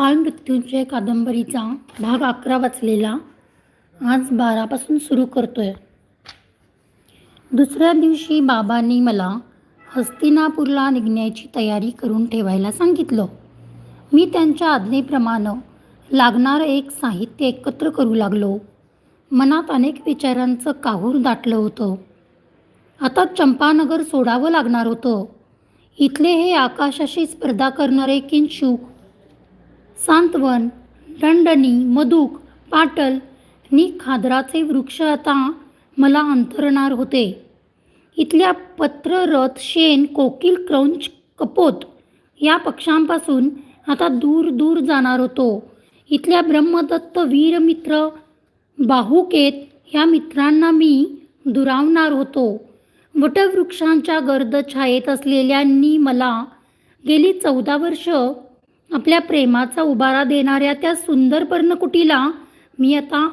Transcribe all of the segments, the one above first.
काल मृत्यूंजय कादंबरीचा भाग अकरा वाचलेला आज बारापासून सुरू करतोय. दुसऱ्या दिवशी बाबांनी मला हस्तिनापूरला निघण्याची तयारी करून ठेवायला सांगितलं. मी त्यांच्या आज्ञेप्रमाणे लागणारं एक साहित्य एकत्र करू लागलो. मनात अनेक विचारांचं काहूर दाटलं होतं. आता चंपानगर सोडावं लागणार होतं. इथले हे आकाशाशी स्पर्धा करणारे किंशुक सांतवन दंडनी मधुक पाटल नि खादराचे वृक्ष आता मला अंतरणार होते. इथल्या पत्ररथ शेन शेण कोकिल क्रौंच कपोत या पक्षांपासून आता दूर दूर जाणार होतो. इथल्या ब्रह्मदत्त वीरमित्र बाहुकेत ह्या मित्रांना मी दुरावणार होतो. वटवृक्षांच्या गर्द छायेत असलेल्यांनी मला गेली चौदा वर्ष आपल्या प्रेमाचा उभारा देणाऱ्या त्या सुंदर पर्णकुटीला मी आता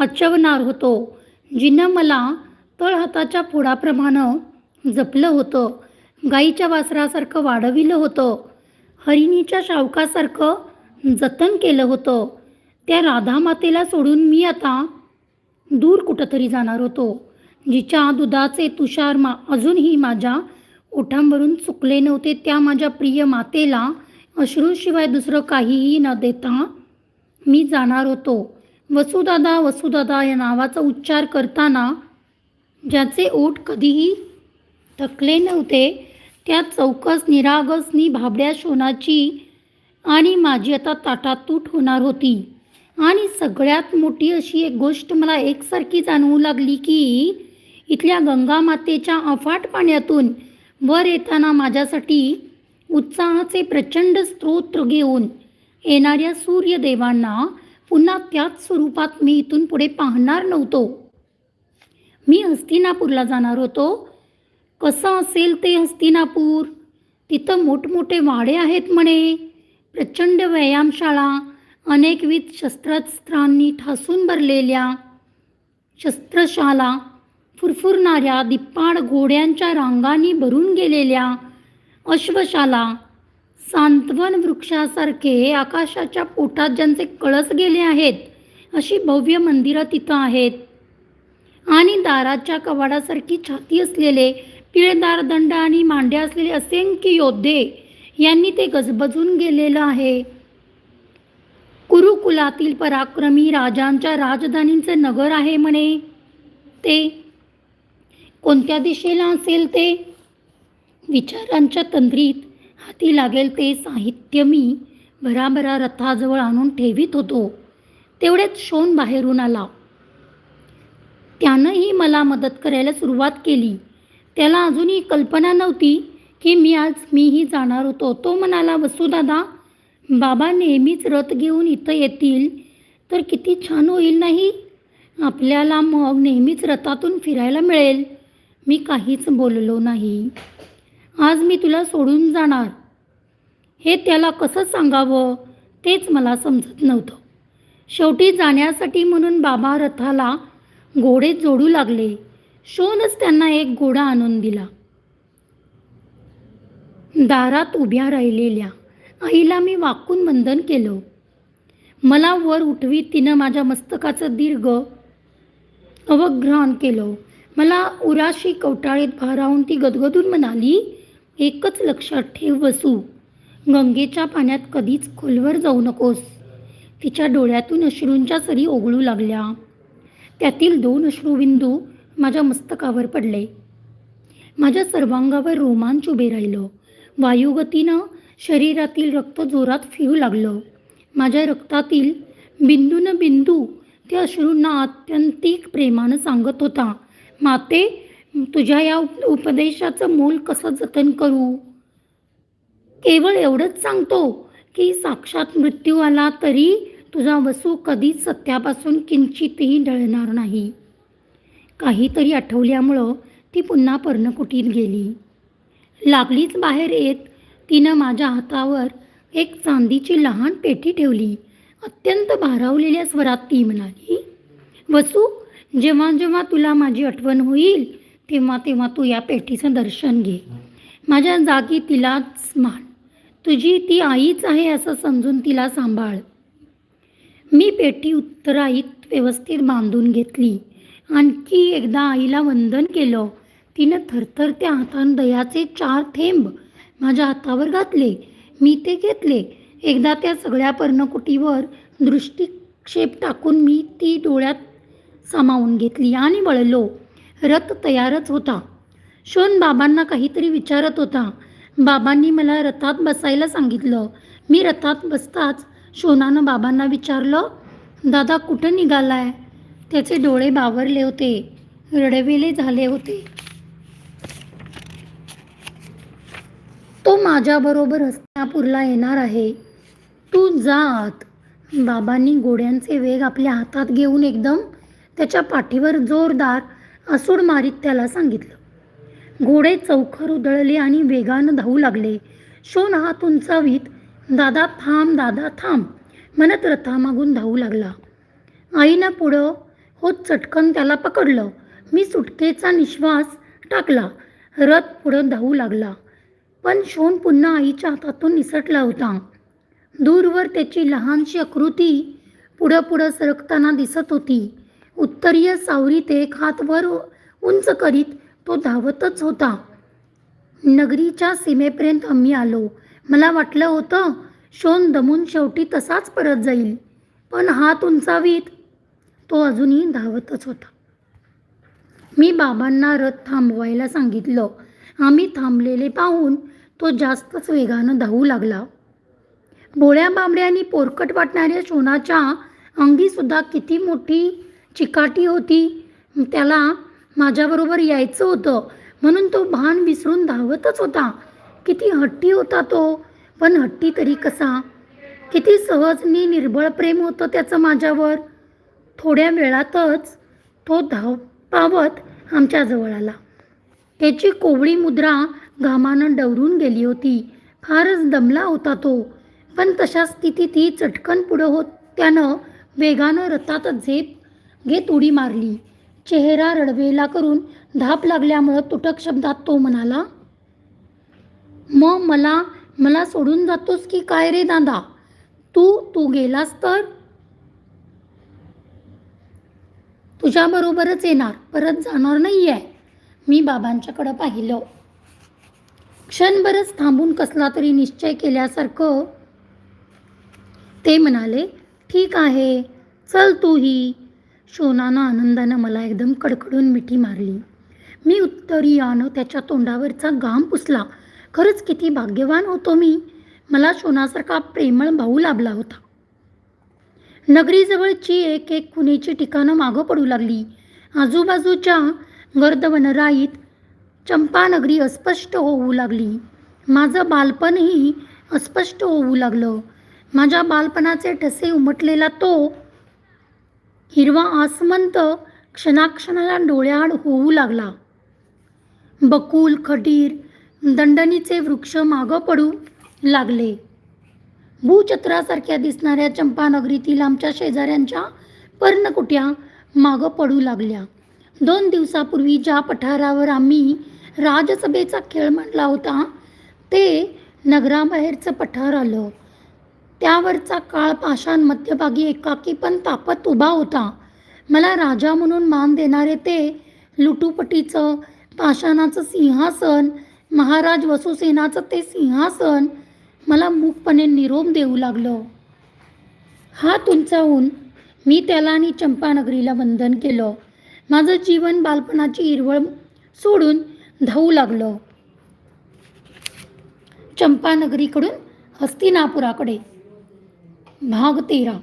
आचवणार होतो जिनं मला तळहाताच्या फोडाप्रमाणे जपलं होतं गाईच्या वासरासारखं वाढविलं होतं हरिणीच्या शावकासारखं जतन केलं होतं. त्या राधामातेला सोडून मी आता दूर कुठंतरी जाणार होतो जिच्या दुधाचे तुषार मा अजूनही माझ्या ओठांवरून चुकले नव्हते त्या माझ्या प्रिय मातेला अश्रूशिवाय दुसरं काहीही न देता मी जाणार होतो. वसुदादा वसुदादा या नावाचा उच्चार करताना ज्याचे ओठ कधीही थकले नव्हते त्या चौकस निरागसनी भाबड्या शोनाची आणि माझी आता ताटातूट होणार होती. आणि सगळ्यात मोठी अशी एक गोष्ट मला एकसारखी जाणवू लागली की इथल्या गंगामातेच्या अफाट पाण्यातून वर येताना माझ्यासाठी उत्साहाचे प्रचंड स्तोत्र घेऊन येणाऱ्या सूर्यदेवांना पुन्हा त्याच स्वरूपात मी इथून पुढे पाहणार नव्हतो. मी हस्तिनापूरला जाणार होतो. कसं असेल ते हस्तिनापूर? तिथं मोठमोठे वाडे आहेत म्हणे. प्रचंड व्यायामशाळा अनेकविध शस्त्रास्त्रांनी ठासून भरलेल्या शस्त्रशाला फुरफुरणाऱ्या दिप्पाड घोड्यांच्या रांगांनी भरून गेलेल्या अश्वशाला. सांत्वन वृक्षासारखे आकाशाच्या पोटात ज्यांचे कळस गेले आहेत अशी भव्य मंदिरं तिथं आहेत. आणि दाराच्या कवाडासारखी छाती असलेले पिळदार दंड आणि मांड्या असलेले असंख्य योद्धे यांनी ते गजबजून गेलेलं आहे. कुरुकुलातील पराक्रमी राजांच्या राजधानींचे नगर आहे म्हणे ते. कोणत्या दिशेला असेल ते? विचारांच्या तंद्रीत हाती लागेल ते साहित्य मी भराभरा रथाजवळ आणून ठेवीत होतो. तेवढ्यात शोन बाहेरून आला. त्यानंही मला मदत करायला सुरुवात केली. त्याला अजूनही कल्पना नव्हती की मी आज मीही जाणार होतो. तो म्हणाला वसुदादा बाबा नेहमीच रथ घेऊन इथं येतील तर किती छान होईल नाही? आपल्याला मग नेहमीच रथातून फिरायला मिळेल. मी काहीच बोललो नाही. आज मी तुला सोडून जाणार. हे त्याला कसं सांगावं तेच मला समजत नव्हतं. शेवटी जाण्यासाठी म्हणून बाबा रथाला घोडे जोडू लागले. शोनच त्यांना एक घोडा आणून दिला. दारात उभ्या राहिलेल्या आईला मी वाकून वंदन केलं. मला वर उठवी तिनं माझ्या मस्तकाचं दीर्घ अवग्रहण केलं. मला उराशी कवटाळीत भारावून ती गदगदून म्हणाली एकच लक्षात ठेव वसू गंगेच्या पाण्यात कधीच खोलवर जाऊ नकोस. तिच्या डोळ्यातून अश्रूंच्या सरी ओघळू लागल्या. त्यातील दोन अश्रूबिंदू माझ्या मस्तकावर पडले. माझ्या सर्वांगावर रोमांच उभे राहिलं. वायुगतीनं शरीरातील रक्त जोरात फिरू लागलं. माझ्या रक्तातील बिंदू न बिंदू त्या अश्रूंना आत्यंतिक प्रेमानं सांगत होता माते तुझ्या या उप उपदेशाचं मूल कसं जतन करू? केवळ एवढंच सांगतो की साक्षात मृत्यू आला तरी तुझा वसू कधीच सत्यापासून किंचितही डळणार नाही. काहीतरी आठवल्यामुळं ती पुन्हा पर्णकुटीत गेली. लागलीच बाहेर येत तिनं माझ्या हातावर एक चांदीची लहान पेटी ठेवली. अत्यंत भारावलेल्या स्वरात ती म्हणाली वसू जेव्हा जेव्हा तुला माझी आठवण होईल तेव्हा तेव्हा तू या पेटीचं दर्शन घे. माझ्या जागी तिलाच मान. तुझी ती आईच आहे असं समजून तिला सांभाळ. मी पेटी उत्तराईत व्यवस्थित बांधून घेतली. आणखी एकदा आईला वंदन केलं. तिनं थरथरत्या हातानं दयाचे चार थेंब माझ्या हातावर घातले. मी ते घेतले. एकदा त्या सगळ्या पर्णकुटीवर दृष्टिक्षेप टाकून मी ती डोळ्यात सामावून घेतली आणि वळलो. रथ तयारच होता. शोन बाबांना काहीतरी विचारत होता. बाबांनी मला रथात बसायला सांगितलं. मी रथात बसताच शोनानं बाबांना विचारलं दादा कुठं निघालाय? त्याचे डोळे बावरले होते. रडवेले झाले होते. तो माझ्याबरोबर हस्तिनापूरला येणार आहे. तू जा आत. बाबांनी घोड्यांचे वेग आपल्या हातात घेऊन एकदम त्याच्या पाठीवर जोरदार असूड मारीत त्याला सांगितलं. घोडे चौखर उधळले आणि वेगानं धावू लागले. शोन हात उंचावीत दादा थांब दादा थांब. म्हणत रथामागून धावू लागला. आईनं पुढं होत चटकन त्याला पकडलं. मी सुटकेचा निश्वास टाकला. रथ पुढं धावू लागला. पण शोन पुन्हा आईच्या हातातून निसटला होता. दूरवर त्याची लहानशी आकृती पुढं पुढं सरकताना दिसत होती. उत्तरीय सावरीत एक हात वर उंच करीत तो धावतच होता. नगरीच्या सीमेपर्यंत आम्ही आलो. मला वाटलं होतं शोन दमून शेवटी तसाच परत जाईल पण हात उंचावीत तो अजूनही धावतच होता. मी बाबांना रथ थांबवायला सांगितलं. आम्ही थांबलेले पाहून तो जास्तच वेगानं धावू लागला. बोळ्या बांबड्या आणि पोरकट वाटणाऱ्या शोनाच्या अंगीसुद्धा किती मोठी चिकाटी होती. त्याला माझ्याबरोबर यायचं होतं. म्हणून तो भान विसरून धावतच होता. किती हट्टी होता तो. पण हट्टी तरी कसा? किती सहज नि निर्बळ प्रेम होतं त्याचं माझ्यावर. थोड्या वेळातच तो धाव पावत आमच्याजवळ आला. त्याची कोवळी मुद्रा घामानं डवरून गेली होती. फारच दमला होता तो. पण तशा स्थितीतही चटकन पुढं होत त्यानं वेगानं रथात झेप घेत उडी मारली. चेहरा रडवेला करून धाप लागल्यामुळं तुटक शब्दात तो म्हणाला मग मला मला सोडून जातोस की काय रे दादा? तू तू गेलास तर? तुझ्याबरोबरच येणार. परत जाणार नाही आहे मी बाबांच्याकडं पाहिलं. क्षणभरच थांबून कसला तरी निश्चय केल्यासारखं ते म्हणाले ठीक आहे. चल तूही. शोनानं आनंदानं मला एकदम कडकडून मिठी मारली. मी उत्तरीयानं त्याच्या तोंडावरचा घाम पुसला. खरंच किती भाग्यवान होतो मी. मला शोनासारखा प्रेमळ भाऊ लाभला होता. नगरीजवळची एक एक खुनेची ठिकाणं मागं पडू लागली. आजूबाजूच्या गर्द वनराईत चंपानगरी अस्पष्ट होऊ लागली. माझं बालपणही अस्पष्ट होऊ लागलं. माझ्या बालपणाचे ठसे उमटलेला तो हिरवा आसमंत क्षणाक्षणाला डोळ्याआड होऊ लागला. बकुल खडीर दंडणीचे वृक्ष मागं पडू लागले. भूचत्रासारख्या दिसणाऱ्या चंपानगरीतील आमच्या शेजाऱ्यांच्या पर्णकुट्या मागं पडू लागल्या. दोन दिवसापूर्वी ज्या पठारावर आम्ही राजसभेचा खेळ मांडला होता ते नगराबाहेरचं पठार आलं. त्यावरचा काळ पाषाण मध्यभागी एकाकी पण तापत उभा होता. मला राजा म्हणून मान देणारे ते लुटूपटीचं पाषाणाचं सिंहासन महाराज वसुसेनाचं ते सिंहासन मला मूकपणे निरोप देऊ लागलं. हात उंचावून मी त्याला आणि चंपानगरीला वंदन केलं. माझं जीवन बालपणाची हिरवळ सोडून धावू लागलं. चंपानगरीकडून हस्तिनापुराकडे. भाग तेरा.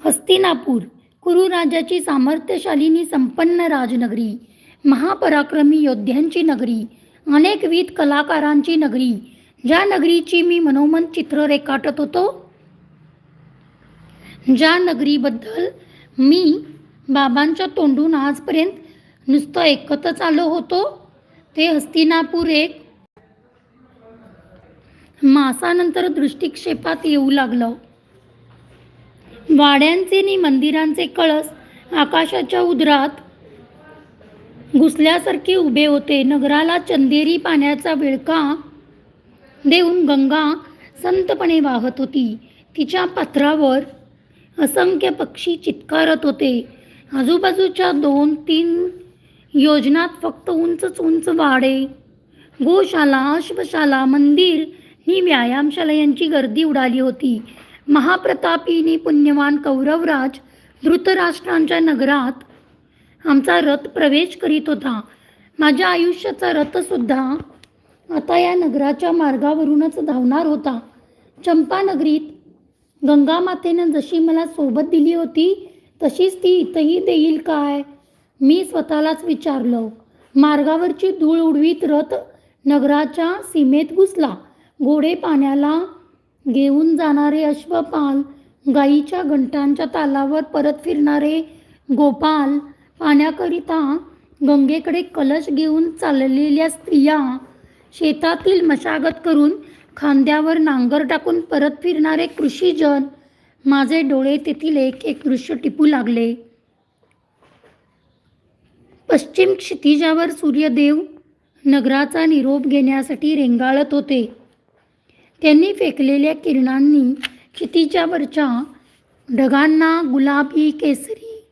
हस्तिनापूर कुरुराजाची सामर्थ्यशालीनी संपन्न राजनगरी महापराक्रमी योद्ध्यांची नगरी अनेकविध कलाकारांची नगरी ज्या नगरीची मी मनोमन चित्र रेखाटत होतो ज्या नगरीबद्दल मी बाबांच्या तोंडून आजपर्यंत नुसतं ऐकतच आलो होतो. ते हस्तिनापूर एक. मासानंतर दृष्टिक्षेपात येऊ लागलं. वाड्यांचे आणि मंदिरांचे कळस आकाशाच्या उदरात घुसल्यासारखे उभे होते. नगराला चंदेरी पाण्याचा विळका देऊन गंगा संतपणे वाहत होती. तिच्या पात्रावर असंख्य पक्षी चित्कारत होते. आजूबाजूच्या दोन तीन योजनात फक्त उंचच उंच वाडे गोशाला अश्वशाला मंदिर ही व्यायामशाला यांची गर्दी उडाली होती. महाप्रतापीनी पुण्यवान कौरवराज धृतराष्ट्रांच्या नगरात आमचा रथ प्रवेश करीत होता. माझ्या आयुष्याचा रथसुद्धा आता या नगराच्या मार्गावरूनच धावणार होता. चंपानगरीत गंगामातेनं जशी मला सोबत दिली होती तशीच ती इथंही देईल काय? मी स्वतःलाच विचारलं. मार्गावरची धूळ उडवीत रथ नगराच्या सीमेत घुसला. घोडे पाण्याला घेऊन जाणारे अश्वपाल गाईच्या घंटांच्या तालावर परत फिरणारे गोपाल पाण्याकरिता गंगेकडे कलश घेऊन चाललेल्या स्त्रिया शेतातील मशागत करून खांद्यावर नांगर टाकून परत फिरणारे कृषीजन. माझे डोळे तेथील एक एक दृश्य टिपू लागले. पश्चिम क्षितिजावर सूर्यदेव नगराचा निरोप घेण्यासाठी रेंगाळत होते. त्यांनी फेकलेल्या किरणांनी क्षितिजावरच्या ढगांना गुलाबी केसरी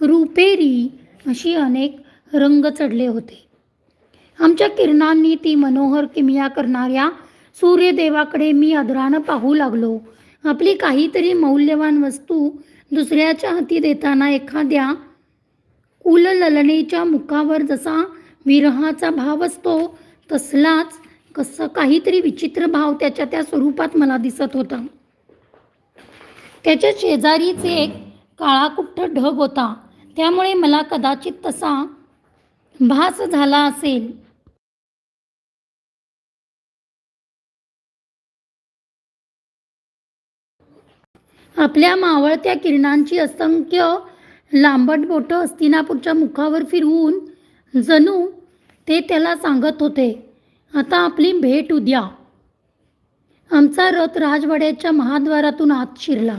रुपेरी अशी अनेक रंग चढले होते. आमच्या किरणांनी ती मनोहर किमया करणाऱ्या सूर्यदेवाकडे मी आदरानं पाहू लागलो. आपली काहीतरी मौल्यवान वस्तू दुसऱ्याच्या हाती देताना एखाद्या कुलललनेच्या मुखावर जसा विरहाचा भाव असतो तसलाच कसं काहीतरी विचित्र भाव त्याच्या त्या स्वरूपात मला दिसत होता. त्याच्या शेजारीच एक काळाकुट्ट ढग होता. त्यामुळे मला कदाचित तसा भास झाला असेल. आपल्या मावळत्या किरणांची असंख्य लांबट बोटं हस्तिनापूरच्या मुखावर फिरवून जणू ते त्याला सांगत होते आता आपली भेट उद्या. आमचा रथ राजवाड्याच्या महाद्वारातून आत शिरला.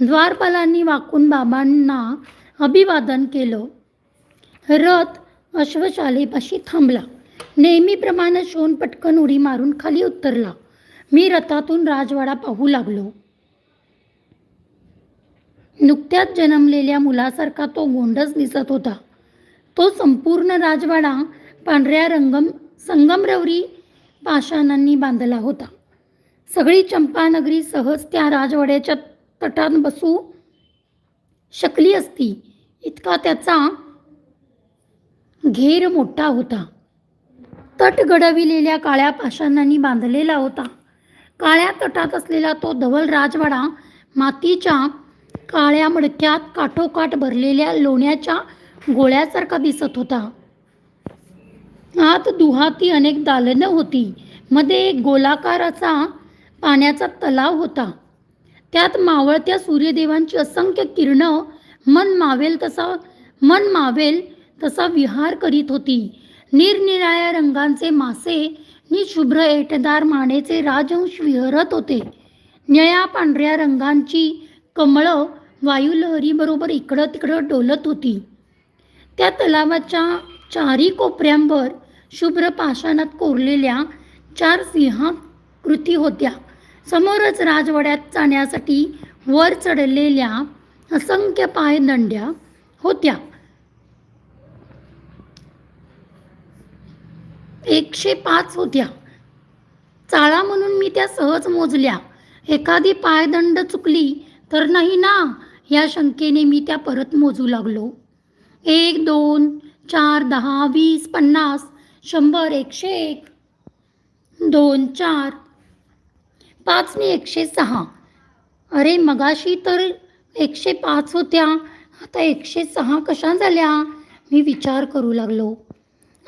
द्वारपालांनी वाकून बाबांना अभिवादन केलं. रथ अश्वशालेपाशी थांबला. नेहमीप्रमाणे शोन पटकन उडी मारून खाली उतरला. मी रथातून राजवाडा पाहू लागलो. नुकत्याच जन्मलेल्या मुलासारखा तो गोंडस दिसत होता. तो संपूर्ण राजवाडा पांढऱ्या रंगम संगमरवरी पाषाणांनी बांधला होता. सगळी चंपानगरी सहज त्या राजवाड्याच्या तटात बसू शकली असती इतका त्याचा घेर मोठा होता. तट गडविलेल्या काळ्या पाषाणांनी बांधलेला होता. काळ्या तटात असलेला तो धवल राजवाडा मातीच्या काळ्या मडक्यात काठोकाठ भरलेल्या लोण्याच्या गोळ्यासारखा दिसत होता. आत दुहाती अनेक दालनं होती. मध्ये एक गोलाकार असा पाण्याचा तलाव होता. त्यात मावळत्या सूर्यदेवांची असंख्य किरणं मन मावेल तसा मन मावेल तसा विहार करीत होती. निरनिराळ्या रंगांचे मासे निशुभ्र एटदार मानेचे राजवंश विहरत होते. निळ्या पांढऱ्या रंगांची कमळं वायुलहरीबरोबर इकडं तिकडं डोलत होती. त्या तलावाच्या चारी कोपऱ्यांवर शुभ्र पाषाणात कोरलेल्या चार सिंहाकृती होत्या. समोरच राजवाड्यात जाण्यासाठी वर चढलेल्या असंख्य पायदंड्या होत्या. एकशे पाच होत्या. चाळा म्हणून मी त्या सहज मोजल्या. एखादी पायदंड चुकली तर नाही ना? या शंकेने मी त्या परत मोजू लागलो. एक दोन चार दहा वीस पन्नास शंभर एकशे एक. दोन चार. पाचने एकशे सहा. अरे मगाशी तर एकशे पाच होत्या. आता एकशे सहा कशा झाल्या? मी विचार करू लागलो.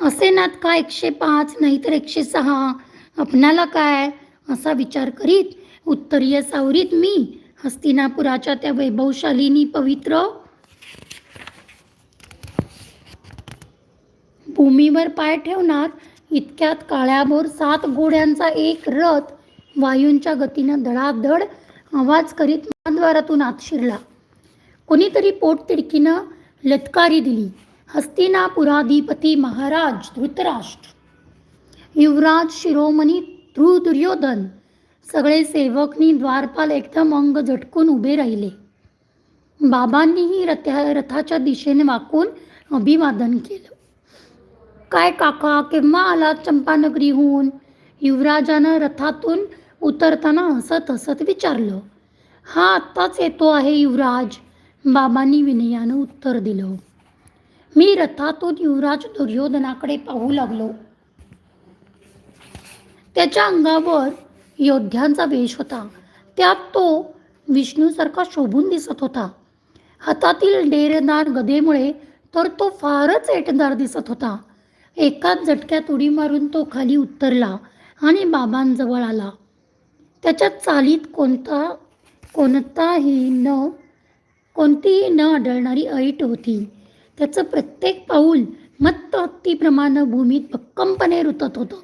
असे नात का एकशे पाच नाहीतर एकशे सहा? आपणाला काय? असा विचार करीत उत्तरीय सावरीत मी हस्तिनापुराच्या त्या वैभवशालीनी पवित्र भूमीवर पाय ठेवणार इतक्यात काळ्याभोर सात घोड्यांचा एक रथ वायूंच्या गतीनं धडाधड आवाज करीत महाद्वारातून आत शिरला. कोणीतरी पोटतिडकीनं लतकारी दिली. हस्तिनापुराधिपती महाराज धृतराष्ट्र. युवराज शिरोमणी ध्रुव दुर्योधन सगळे सेवकनी द्वारपाल एकदम अंग झटकून उभे राहिले. बाबांनीही रथ्या रथाच्या दिशेने वाकून अभिवादन केलं. काय काका केव्हा आला चंपानगरीहून? युवराजानं रथातून उतरताना हसत हसत विचारलं. हा आत्ताच येतो आहे युवराज. बाबांनी विनयानं उत्तर दिलं. मी रथातून युवराज दुर्योधनाकडे पाहू लागलो. त्याच्या अंगावर योद्ध्यांचा वेश होता. त्यात तो विष्णूसारखा शोभून दिसत होता. हातातील डेरदार गदेमुळे तर तो फारच एटदार दिसत होता. एकाच झटक्यात उडी मारून तो खाली उतरला आणि बाबांजवळ आला. त्याच्या चालीत कोणता कोणताही न कोणतीही न आढळणारी ऐट होती. त्याचं प्रत्येक पाऊल मत्त हत्तीप्रमाणे भूमीत भक्कमपणे रुतत होतं.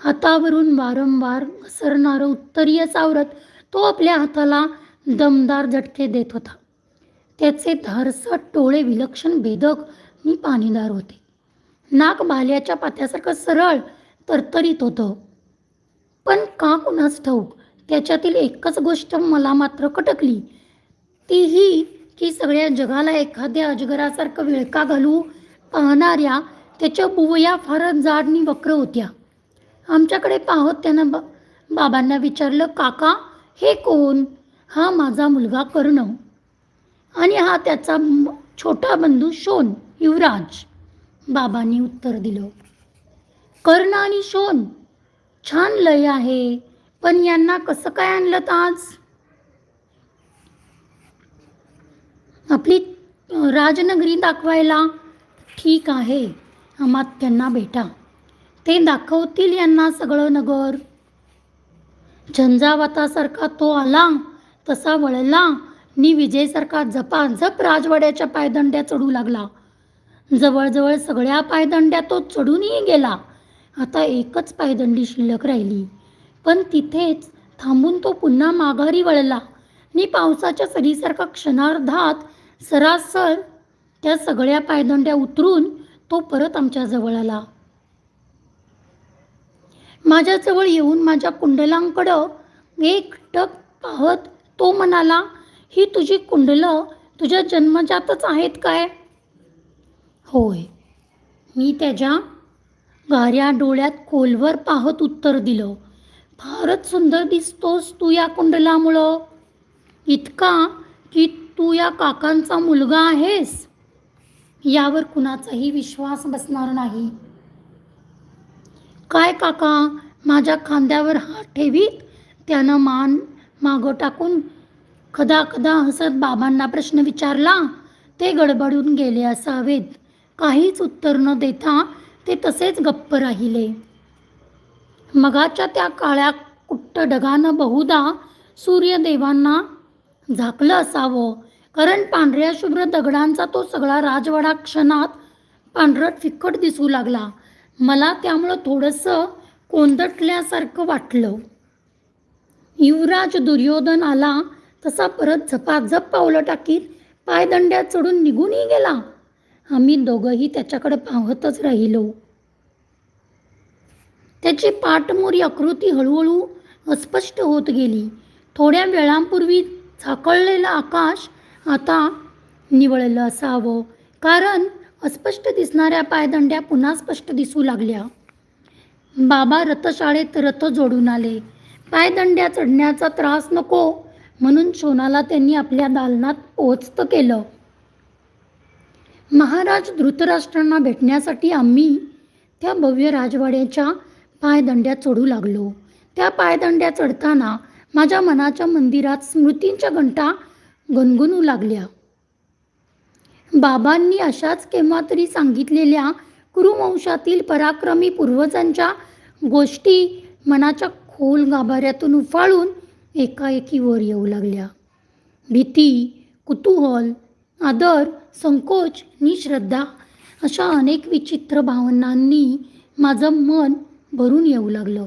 हातावरून वारंवार घसरणारं उत्तरीय सावरत तो आपल्या हाताला दमदार झटके देत होता. त्याचे धारसट टोळे विलक्षण भेदक आणि पाणीदार होते. नाक भाल्याच्या पात्यासारखं सरळ तरतरीत होतं. पण का कुणास ठाऊक त्याच्यातील एकच गोष्ट मला मात्र खटकली तीही की सगळ्या जगाला एखाद्या अजगरासारखं विळका घालू पाहणाऱ्या त्याच्या बुवया फारच जाड आणि वक्र होत्या. आमच्याकडे पाहत त्यानं बा बाबांना विचारलं काका हे कोण? हा माझा मुलगा कर्ण आणि हा त्याचा छोटा बंधू शोन युवराज. बाबांनी उत्तर दिलं कर्ण आणि शोन छान लय आहे पण यांना कसं काय आणलं आज आपली राजनगरी दाखवायला ठीक आहे अमात्यांना भेटा. ते दाखवतील यांना सगळं नगर. झंझावातासारखा तो आला तसा वळला. नि विजयसारखा झपाझप राजवाड्याच्या पायदंड्या चढू लागला. जवळजवळ सगळ्या पायदंड्या तो चढूनही गेला. आता एकच पायदंडी शिल्लक राहिली. पण तिथेच थांबून तो पुन्हा माघारी वळला. नि पावसाच्या सरीसारखा क्षणार्धात सरासर त्या सगळ्या पायदंड्या उतरून तो परत आमच्याजवळ आला. माझ्याजवळ येऊन माझ्या कुंडलांकडं एक टक पाहत तो म्हणाला ही तुझी कुंडलं तुझ्या जन्मजातच आहेत काय? होय. मी त्याच्या गाऱ्या डोळ्यात खोलवर पाहत उत्तर दिलं फारच सुंदर दिसतोस तू या कुंडलामुळं. इतका की तू या काकांचा मुलगा आहेस. यावर कुणाचाही विश्वास बसणार नाही. काय काका? माझ्या खांद्यावर हात ठेवीत? त्यानं मान मागं टाकून खदा खदा हसत बाबांना प्रश्न विचारला. ते गडबडून गेले असावेत. काहीच उत्तर न देता ते तसेच गप्प राहिले. मगाच्या त्या काळ्या कुट्ट ढगानं बहुधा सूर्यदेवांना झाकलं असावं. कारण पांढऱ्या शुभ्र दगडांचा तो सगळा राजवाडा क्षणात पांढरट फिक्कट दिसू लागला. मला त्यामुळं थोडंसं कोंदटल्यासारखं वाटलं. युवराज दुर्योधन आला तसा परत झपाझप पावलं टाकीत पायदंड्यात चढून निघूनही गेला. आम्ही दोघंही त्याच्याकडे पाहतच राहिलो. त्याची पाठमोरी आकृती हळूहळू अस्पष्ट होत गेली. थोड्या वेळांपूर्वी झाकळलेलं आकाश आता निवळलं असावं. कारण अस्पष्ट दिसणाऱ्या पायदंड्या पुन्हा स्पष्ट दिसू लागल्या. बाबा रथशाळेत रथ जोडून आले. पायदंड्या चढण्याचा त्रास नको म्हणून शोनाला त्यांनी आपल्या दालनात पोहोचत केलं. महाराज धृतराष्ट्रांना भेटण्यासाठी आम्ही त्या भव्य राजवाड्याच्या पायदंड्या चढू लागलो. त्या पायदंड्या चढताना माझ्या मनाच्या मंदिरात स्मृतींच्या घंटा गणगणू लागल्या. बाबांनी अशाच केव्हा तरी सांगितलेल्या कुरुवंशातील पराक्रमी पूर्वजांच्या गोष्टी मनाच्या खोल गाभाऱ्यातून उफाळून एकाएकी वर येऊ लागल्या. भीती कुतूहल आदर संकोच नि श्रद्धा अशा अनेक विचित्र भावनांनी माझं मन भरून येऊ लागलं.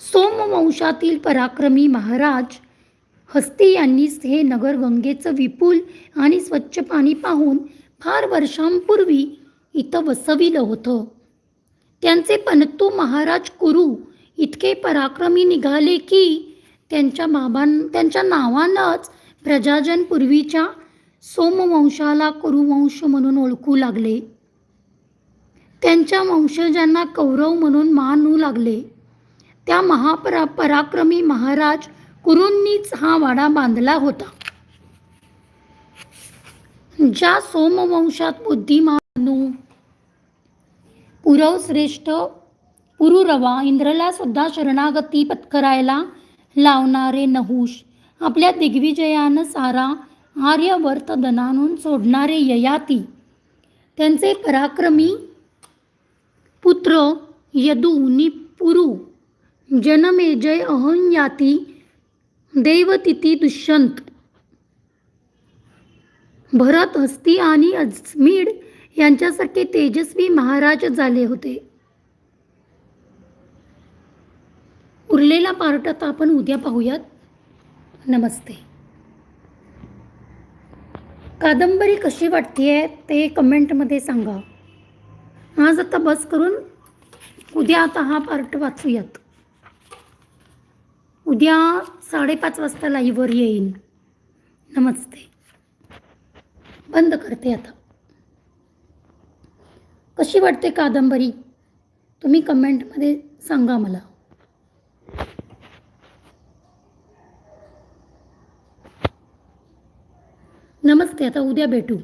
सोमवंशातील पराक्रमी महाराज हस्ती यांनीच हे नगर गंगेचं विपुल आणि स्वच्छ पाणी पाहून फार वर्षांपूर्वी इथं वसविलं होतं. त्यांचे पणतू महाराज कुरू इतके पराक्रमी निघाले की त्यांच्या बाबां त्यांच्या नावानंच प्रजाजन पूर्वीच्या सोमवंशाला कुरुवंश म्हणून ओळखू लागले. त्यांच्या वंशजांना कौरव म्हणून मानू लागले. त्या महापरा पराक्रमी महाराज कुरूंनीच हा वाडा बांधला होता. ज्या सोमवंशात बुद्धिमानू पुरवश्रेष्ठ पुरुरवा इंद्रला सुद्धा शरणागती पत्करायला लावणारे नहुष आपल्या दिग्विजयानं सारा आर्यवर्त दनानून सोडणारे ययाती. त्यांचे पराक्रमी पुत्र यदू नि पुरु जनमेजय अहंयाती देवतिथी दुष्यंत. भरत हस्ती आणि अजमीड यांच्यासारखे तेजस्वी महाराज झाले होते. उरलेला पार्ट आता आपण उद्या पाहूयात. नमस्ते. कादंबरी कशी वाटते ते कमेंटमध्ये सांगा. आज आता बस करून उद्या आता हा पार्ट वाचूयात. उद्या साडेपाच वाजता लाईव्हवर येईन. नमस्ते. बंद करते आता. कशी वाटते कादंबरी? तुम्ही कमेंटमध्ये सांगा मला. नमस्ते आता उद्या भेटू.